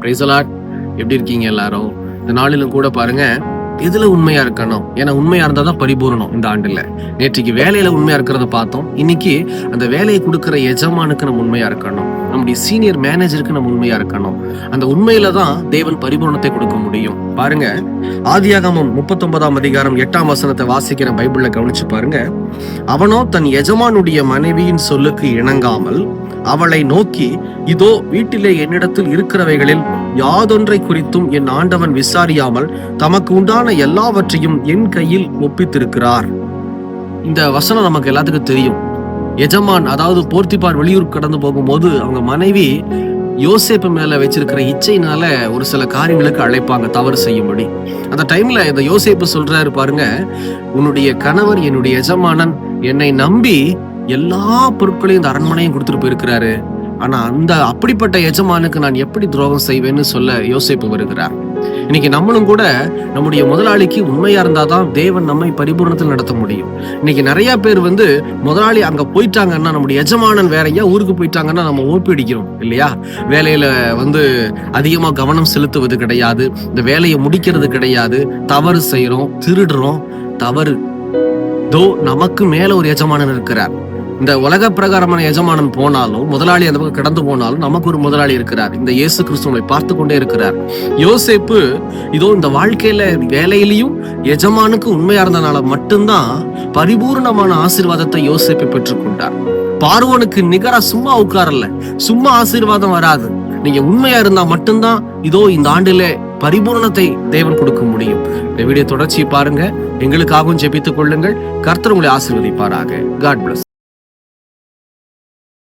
பிரைசலாட் எப்படி இருக்கீங்க எல்லாரும்? இந்த நாளிலும் கூட பாருங்க எதுல உண்மையா இருக்கணும்? ஏன்னா உண்மையா இருந்தா தான் பரிபூரணம் இந்த ஆண்டுல. நேற்றுக்கு வேலையில உண்மையா இருக்கிறத பார்த்தோம். இன்னைக்கு அந்த வேலையை கொடுக்குற எஜமானுக்கு நம்ம உண்மையா இருக்கணும். நம்முடைய சீனியர் மேனேஜருக்கு நம்ம உண்மையா இருக்கணும். அந்த உண்மையில தான் தேவன் பரிபூரணத்தை கொடுக்க முடியும். பாருங்க ஆதியாகமம் முப்பத்தொன்பதாம் அதிகாரம் எட்டாம் வசனத்தை வாசிக்கிற பைபிள்ல கவனிச்சு பாருங்க. அவனோ தன் எஜமானுடைய மனைவியின் சொல்லுக்கு இணங்காமல் அவளை நோக்கி இதோ வீட்டிலே என்னிடத்தில் இருக்கிறவைகளில் யாதொன்றை குறித்தும் என் ஆண்டவன் விசாரியாமல் தமக்கு உண்டான எல்லாவற்றையும் என் கையில் ஒப்பித்திருக்கிறார். இந்த வசனம் நமக்கு எல்லாத்துக்கும் தெரியும். எஜமான் அதாவது போர்த்திப்பார் வெளியூர் கடந்து போகும்போது அவங்க மனைவி யோசேப்பு மேல வச்சிருக்கிற இச்சையினால ஒரு சில காரியங்களுக்கு அழைப்பாங்க தவறு செய்யும்படி. அந்த டைம்ல இந்த யோசேப்பு சொல்றாரு பாருங்க உன்னுடைய கணவர் என்னுடைய எஜமானன் என்னை நம்பி எல்லா பொருட்களையும் இந்த அரண்மனையும் கொடுத்துட்டு போயிருக்கிறாரு. ஆனா அந்த அப்படிப்பட்ட எஜமானுக்கு நான் எப்படி துரோகம் செய்வேன்னு சொல்ல யோசிப்பு வருகிறார். இன்னைக்கு நம்மளும் கூட நம்முடைய முதலாளிக்கு உண்மையா இருந்தாதான் தேவன் நம்மை பரிபூர்ணத்தில் நடத்த முடியும். இன்னைக்கு நிறைய பேர் வந்து முதலாளி அங்க போயிட்டாங்கன்னா நம்முடைய எஜமானன் வேறையா ஊருக்கு போயிட்டாங்கன்னா நம்ம ஓப்பிடிக்கிறோம் இல்லையா? வேலையில வந்து அதிகமா கவனம் செலுத்துவது கிடையாது. இந்த வேலையை முடிக்கிறது கிடையாது. தவறு செய்யறோம் திருடுறோம். தவறு தோ நமக்கு மேல ஒரு எஜமானன் இருக்கிறார். இந்த உலக பிரகாரமான எஜமானன் போனாலும் முதலாளி அந்த பக்கம் கடந்து போனாலும் நமக்கு ஒரு முதலாளி இருக்கிறார். இந்த இயேசு கிறிஸ்துவை பார்த்து கொண்டே இருக்கிறார். யோசேப்பு இதோ இந்த வாழ்க்கையில வேலையிலையும் எஜமானுக்கு உண்மையா இருந்தனால மட்டும்தான் பரிபூர்ணமான ஆசீர்வாதத்தை யோசேப்பு பெற்றுக்கொண்டார் பார்வனுக்கு நிகரா சும்மா உட்காரல. சும்மா ஆசீர்வாதம் வராது. நீங்க உண்மையா இருந்தா மட்டும்தான் இதோ இந்த ஆண்டிலே பரிபூரணத்தை தேவன் கொடுக்க முடியும். இந்த வீடியோ தொடர்ச்சியை பாருங்க. எங்களுக்காகவும் ஜெபித்துக் கொள்ளுங்கள். கர்த்தர் உங்களை ஆசீர்வதிப்பாராக. God plus